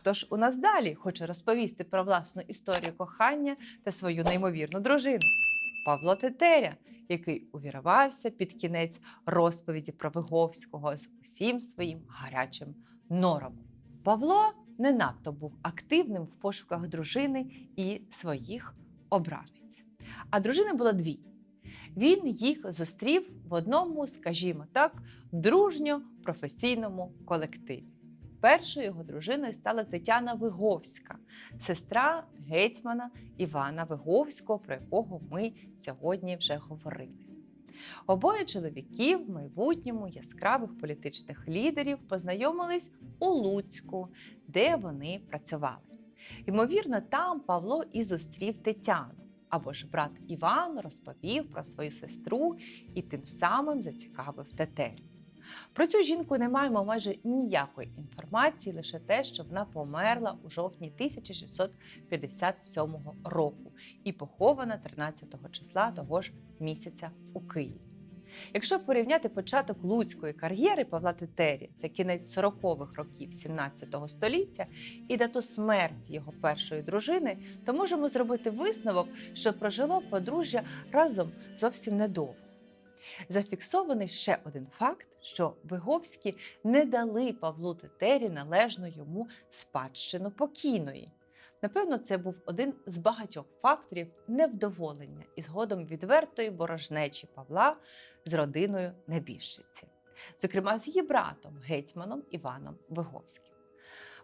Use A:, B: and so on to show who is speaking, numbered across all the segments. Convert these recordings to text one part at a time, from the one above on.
A: Хто ж у нас далі хоче розповісти про власну історію кохання та свою неймовірну дружину? Павло Тетеря, який увірвався під кінець розповіді про Виговського з усім своїм гарячим норовом. Павло не надто був активним в пошуках дружини і своїх обранець. А дружини було дві. Він їх зустрів в одному, скажімо так, дружньо-професійному колективі. Першою його дружиною стала Тетяна Виговська, сестра гетьмана Івана Виговського, про якого ми сьогодні вже говорили. Обоє чоловіки в майбутньому яскравих політичних лідерів познайомились у Луцьку, де вони працювали. Ймовірно, там Павло і зустрів Тетяну. Або ж брат Іван розповів про свою сестру і тим самим зацікавив Тетерю. Про цю жінку не маємо майже ніякої інформації, лише те, що вона померла у жовтні 1657 року і похована 13 числа того ж місяця у Києві. Якщо порівняти початок луцької кар'єри Павла Тетері, це кінець 40-х років 17 століття, і дату смерті його першої дружини, то можемо зробити висновок, що прожило подружжя разом зовсім недовго. Зафіксований ще один факт, що Виговські не дали Павлу Тетері належну йому спадщину покійної. Напевно, це був один з багатьох факторів невдоволення і згодом відвертої ворожнечі Павла з родиною небіжчиці, зокрема з її братом, гетьманом Іваном Виговським.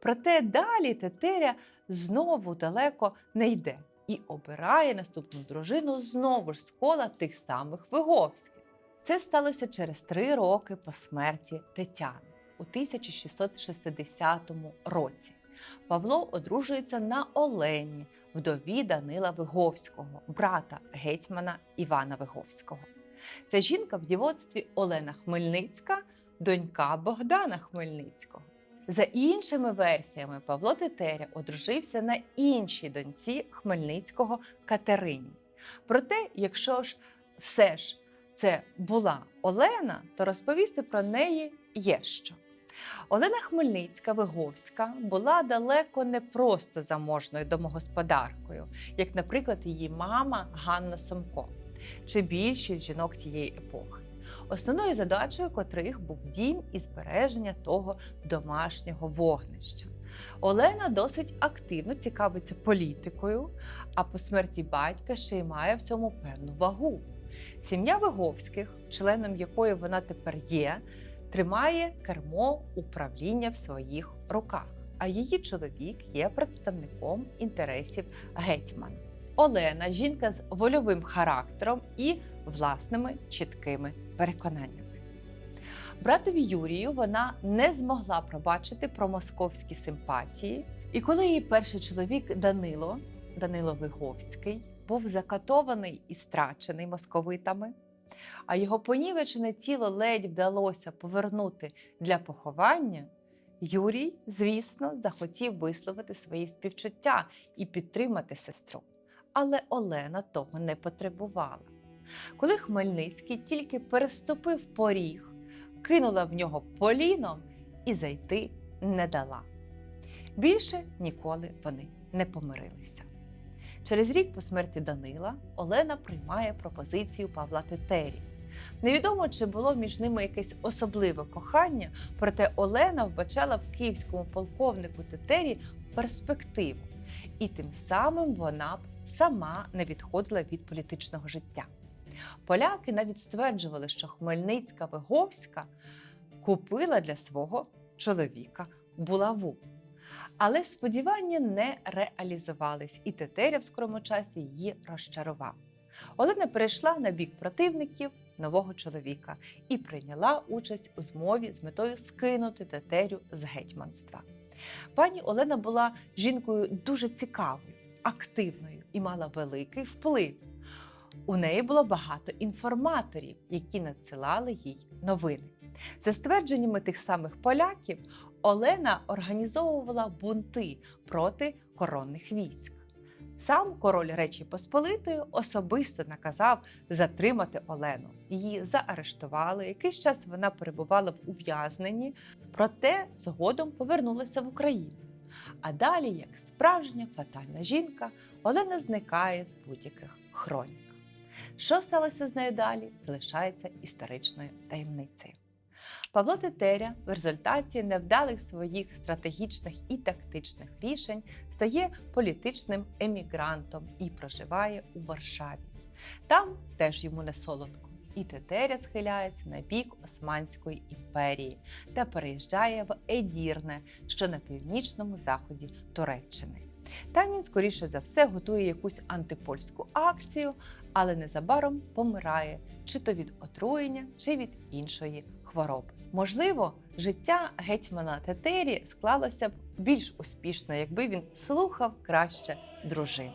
A: Проте далі Тетеря знову далеко не йде і обирає наступну дружину знову ж з кола тих самих Виговських. Це сталося через три роки по смерті Тетяни у 1660 році. Павло одружується на Олені, вдові Данила Виговського, брата гетьмана Івана Виговського. Ця жінка в дівоцтві Олена Хмельницька, донька Богдана Хмельницького. За іншими версіями, Павло Тетеря одружився на іншій доньці Хмельницького Катерині. Проте, якщо ж все ж це була Олена, то розповісти про неї є що. Олена Хмельницька Виговська була далеко не просто заможною домогосподаркою, як, наприклад, її мама Ганна Сомко чи більшість жінок цієї епохи, основною задачею котрих був дім і збереження того домашнього вогнища. Олена досить активно цікавиться політикою, а по смерті батька ще й має в цьому певну вагу. Сім'я Виговських, членом якої вона тепер є, тримає кермо управління в своїх руках, а її чоловік є представником інтересів гетьмана. Олена жінка з вольовим характером і власними чіткими переконаннями. Братові Юрію вона не змогла пробачити про московські симпатії, і коли її перший чоловік Данило, Данило Виговський, був закатований і страчений московитами, а його понівечене тіло ледь вдалося повернути для поховання, Юрій, звісно, захотів висловити свої співчуття і підтримати сестру. Але Олена того не потребувала. Коли Хмельницький тільки переступив поріг, кинула в нього поліном і зайти не дала. Більше ніколи вони не помирилися. Через рік по смерті Данила Олена приймає пропозицію Павла Тетері. Невідомо, чи було між ними якесь особливе кохання, проте Олена вбачала в київському полковнику Тетері перспективу, і тим самим вона б сама не відходила від політичного життя. Поляки навіть стверджували, що Хмельницька Виговська купила для свого чоловіка булаву. Але сподівання не реалізувались, і Тетеря в скорому часі її розчарував. Олена перейшла на бік противників нового чоловіка і прийняла участь у змові з метою скинути Тетерю з гетьманства. Пані Олена була жінкою дуже цікавою, активною і мала великий вплив. У неї було багато інформаторів, які надсилали їй новини. За ствердженнями тих самих поляків, Олена організовувала бунти проти коронних військ. Сам король Речі Посполитої особисто наказав затримати Олену. Її заарештували. Якийсь час вона перебувала в ув'язненні, проте згодом повернулася в Україну. А далі, як справжня фатальна жінка, Олена зникає з будь-яких хронік. Що сталося з нею далі, залишається історичною таємницею. Павло Тетеря в результаті невдалих своїх стратегічних і тактичних рішень стає політичним емігрантом і проживає у Варшаві. Там теж йому не солодко. І Тетеря схиляється на бік Османської імперії та переїжджає в Едірне, що на північному заході Туреччини. Там він, скоріше за все, готує якусь антипольську акцію, але незабаром помирає чи то від отруєння, чи від іншої хвороби. Можливо, життя гетьмана Тетері склалося б більш успішно, якби він слухав краще дружину.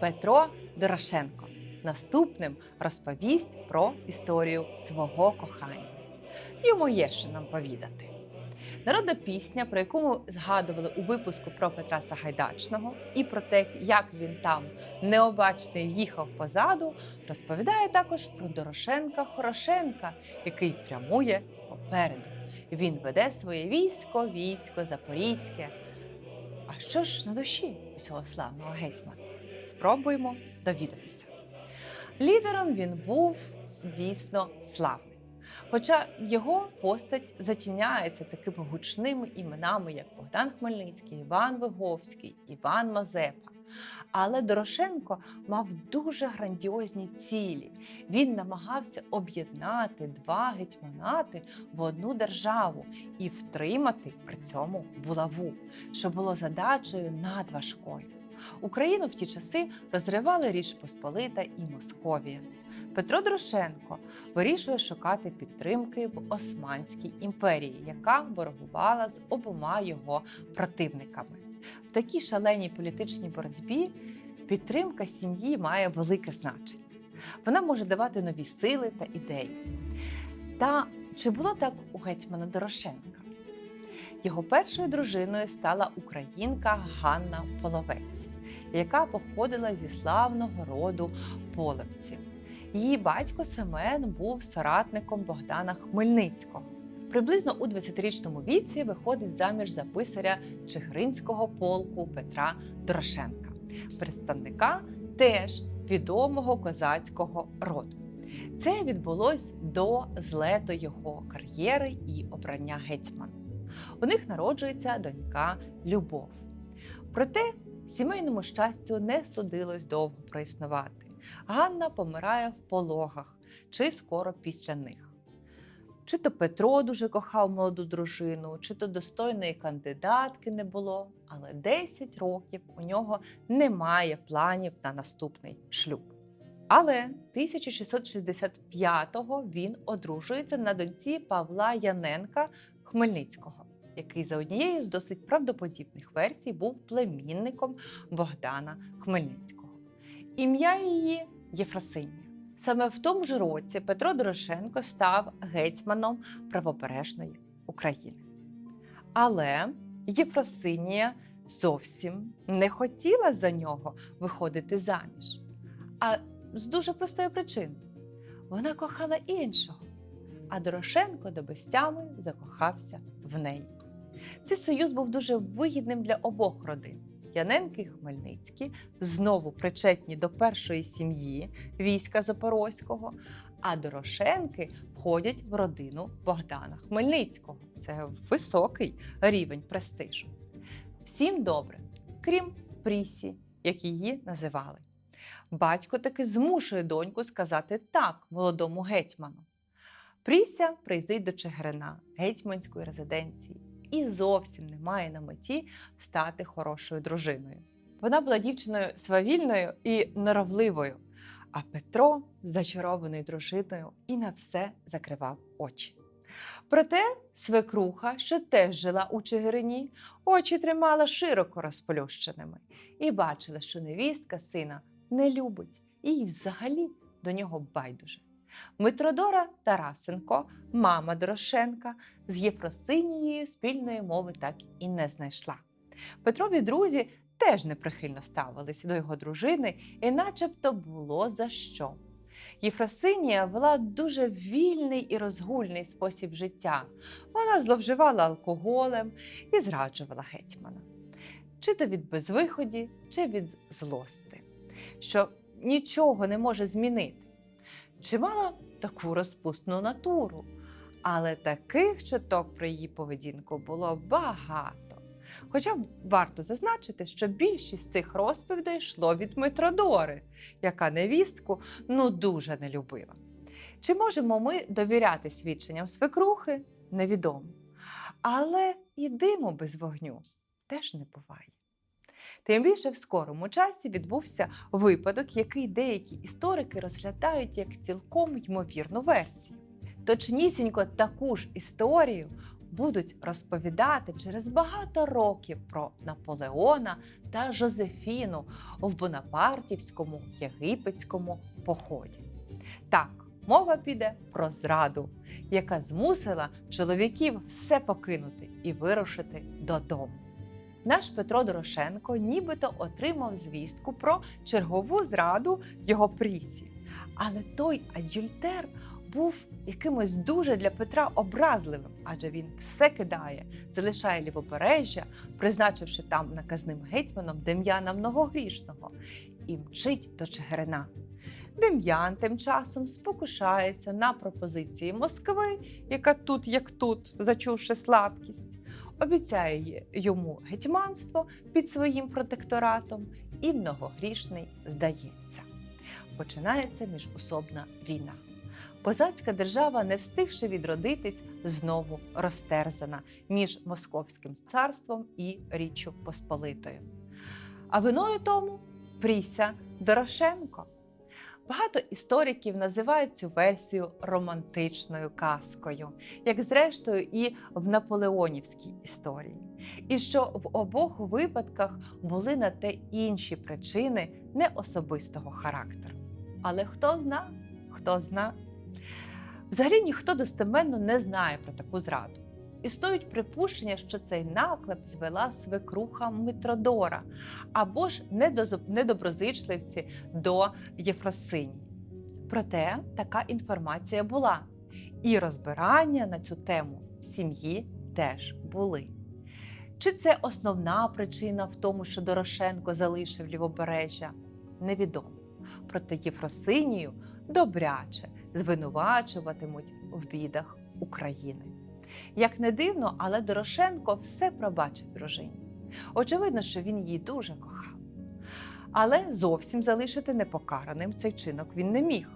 A: Петро Дорошенко наступним розповість про історію свого кохання. Йому є що нам повідати. Народна пісня, про яку ми згадували у випуску про Петра Сагайдачного, і про те, як він там необачний їхав позаду, розповідає також про Дорошенка Хорошенка, який прямує попереду. Він веде своє військо, військо Запорізьке. А що ж на душі у цього славного гетьмана? Спробуємо довідатися. Лідером він був дійсно славний. Хоча його постать затіняється такими гучними іменами, як Богдан Хмельницький, Іван Виговський, Іван Мазепа. Але Дорошенко мав дуже грандіозні цілі. Він намагався об'єднати два гетьманати в одну державу і втримати при цьому булаву, що було задачею надважкою. Україну в ті часи розривали Річ Посполита і Московія. Петро Дорошенко вирішує шукати підтримки в Османській імперії, яка ворогувала з обома його противниками. В такій шаленій політичній боротьбі підтримка сім'ї має велике значення. Вона може давати нові сили та ідеї. Та чи було так у гетьмана Дорошенка? Його першою дружиною стала українка Ганна Половець, яка походила зі славного роду половців. Її батько Семен був соратником Богдана Хмельницького. Приблизно у 20-річному віці виходить заміж за писаря Чигиринського полку Петра Дорошенка, представника теж відомого козацького роду. Це відбулось до злету його кар'єри і обрання гетьмана. У них народжується донька Любов. Проте сімейному щастю не судилось довго проіснувати. Ганна помирає в пологах чи скоро після них. Чи то Петро дуже кохав молоду дружину, чи то достойної кандидатки не було, але 10 років у нього немає планів на наступний шлюб. Але 1665-го він одружується на доньці Павла Яненка Хмельницького, який за однією з досить правдоподібних версій був племінником Богдана Хмельницького. Ім'я її Єфросинія. Саме в тому ж році Петро Дорошенко став гетьманом правобережної України. Але Єфросинія зовсім не хотіла за нього виходити заміж. А з дуже простої причини вона кохала іншого, а Дорошенко до безтями закохався в неї. Цей союз був дуже вигідним для обох родин. Яненки і Хмельницькі знову причетні до першої сім'ї війська Запорозького, а Дорошенки входять в родину Богдана Хмельницького. Це високий рівень престижу. Всім добре, крім Прісі, як її називали. Батько таки змушує доньку сказати так молодому гетьману. Пріся приїздить до Чигирина, гетьманської резиденції, і зовсім не має на меті стати хорошою дружиною. Вона була дівчиною свавільною і норовливою, а Петро зачарований дружиною і на все закривав очі. Проте свекруха, що теж жила у Чигирині, очі тримала широко розплющеними і бачила, що невістка сина не любить і взагалі до нього байдуже. Митродора Тарасенко, мама Дорошенка, з Єфросинією спільної мови так і не знайшла. Петрові друзі теж неприхильно ставилися до його дружини, і начебто було за що. Єфросинія вела дуже вільний і розгульний спосіб життя. Вона зловживала алкоголем і зраджувала гетьмана. чи то від безвиході, чи від злости, що нічого не може змінити. Чи мала таку розпусну натуру, але таких чуток про її поведінку було багато. Хоча варто зазначити, що більшість цих розповідей йшло від Митродори, яка невістку ну дуже не любила. Чи можемо ми довіряти свідченням свекрухи? Невідомо. Але і диму без вогню теж не буває. Тим більше в скорому часі відбувся випадок, який деякі історики розглядають як цілком ймовірну версію. Точнісінько таку ж історію будуть розповідати через багато років про Наполеона та Жозефіну в Бонапартівському єгипетському поході. Так, мова піде про зраду, яка змусила чоловіків все покинути і вирушити додому. Наш Петро Дорошенко нібито отримав звістку про чергову зраду його прісі. Але той адюльтер був якимось дуже для Петра образливим, адже він все кидає, залишає лівобережжя, призначивши там наказним гетьманом Дем'яна Многогрішного, і мчить до Чигирина. Дем'ян тим часом спокушається на пропозиції Москви, яка тут, як тут, зачувши слабкість, обіцяє йому гетьманство під своїм протекторатом, і многогрішний здається. Починається міжусобна війна. Козацька держава, не встигши відродитись, знову розтерзана між Московським царством і Річчю Посполитою. А виною тому Пріся Дорошенко. Багато істориків називають цю версію романтичною казкою, як зрештою і в наполеонівській історії. І що в обох випадках були на те інші причини не особистого характеру. Але хто зна, хто зна. Взагалі ніхто достеменно не знає про таку зраду. Існують припущення, що цей наклеп звела свекруха Митродора або ж недоброзичливці до Єфросині. Проте така інформація була, і розбирання на цю тему в сім'ї теж були. Чи це основна причина в тому, що Дорошенко залишив лівобережжя? Невідомо. Проте Єфросинію добряче звинувачуватимуть в бідах України. Як не дивно, але Дорошенко все пробачив дружині. Очевидно, що він її дуже кохав. Але зовсім залишити непокараним цей чинок він не міг.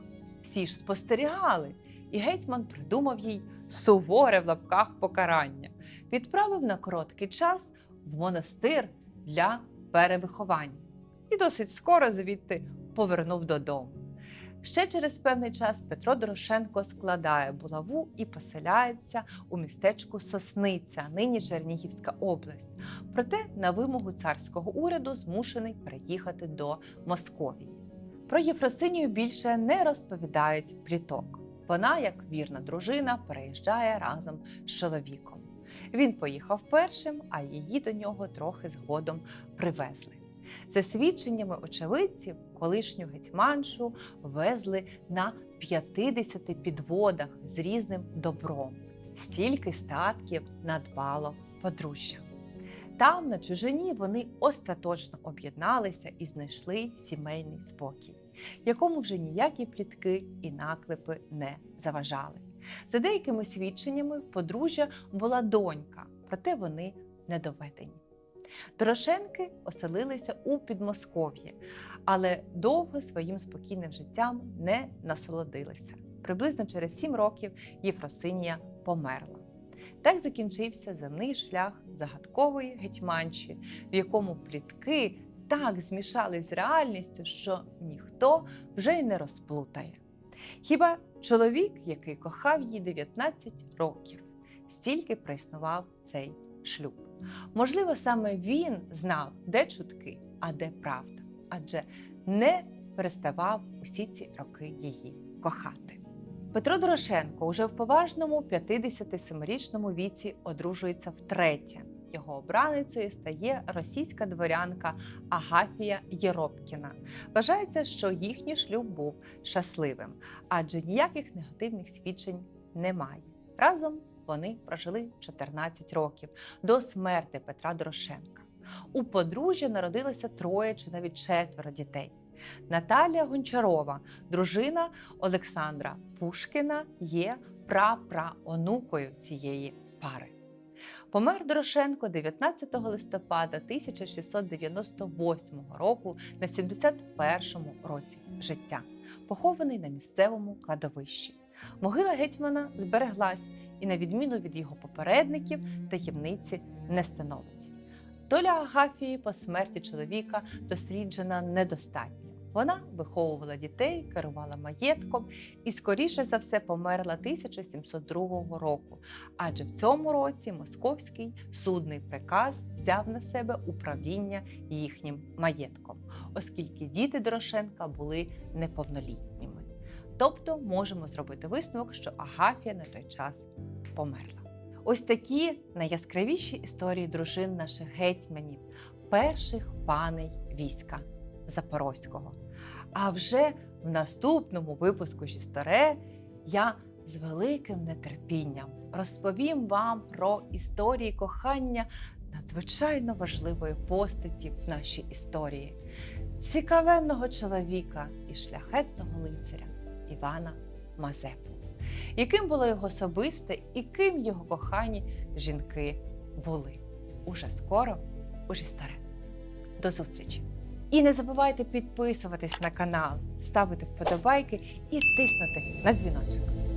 A: Всі ж спостерігали, і гетьман придумав їй суворе в лапках покарання, відправив на короткий час в монастир для перевиховання і досить скоро звідти повернув додому. Ще через певний час Петро Дорошенко складає булаву і поселяється у містечку Сосниця, нині Чернігівська область. Проте на вимогу царського уряду змушений переїхати до Московії. Про Єфросинію більше не розповідають пліток. Вона, як вірна дружина, переїжджає разом з чоловіком. Він поїхав першим, а її до нього трохи згодом привезли. За свідченнями очевидців, колишню гетьманшу везли на 50 підводах з різним добром. Стільки статків надбало подружжя. Там, на чужині, вони остаточно об'єдналися і знайшли сімейний спокій, якому вже ніякі плітки і наклепи не заважали. За деякими свідченнями, в подружжя була донька, проте вони не доведені. Дорошенки оселилися у Підмосков'ї, але довго своїм спокійним життям не насолодилися. Приблизно через сім років Єфросинія померла. Так закінчився земний шлях загадкової гетьманчі, в якому плітки так змішались з реальністю, що ніхто вже й не розплутає. Хіба чоловік, який кохав її 19 років, стільки проіснував цей шлюб. Можливо, саме він знав, де чутки, а де правда, адже не переставав усі ці роки її кохати. Петро Дорошенко уже в поважному 57-річному віці одружується втретє. Його обраницею стає російська дворянка Агафія Єропкіна. Вважається, що їхній шлюб був щасливим, адже ніяких негативних свідчень немає. Разом вони прожили 14 років до смерти Петра Дорошенка. У подружжя народилося троє чи навіть четверо дітей. Наталія Гончарова, дружина Олександра Пушкіна, є прапраонукою цієї пари. Помер Дорошенко 19 листопада 1698 року на 71-му році життя, похований на місцевому кладовищі. Могила гетьмана збереглась і, на відміну від його попередників, таємниці не становить. Доля Агафії по смерті чоловіка досліджена недостатньо. Вона виховувала дітей, керувала маєтком і, скоріше за все, померла 1702 року, адже в цьому році московський судний приказ взяв на себе управління їхнім маєтком, оскільки діти Дорошенка були неповнолітніми. Тобто можемо зробити висновок, що Агафія на той час померла. Ось такі найяскравіші історії дружин наших гетьманів, перших паней війська Запорозького. А вже в наступному випуску Шісторе я з великим нетерпінням розповім вам про історії кохання надзвичайно важливої постаті в нашій історії, цікавенного чоловіка і шляхетного лицаря Івана Мазепу. Яким було його особисте і ким його кохані жінки були? Уже скоро, уже старе. До зустрічі! І не забувайте підписуватись на канал, ставити вподобайки і тиснути на дзвіночок.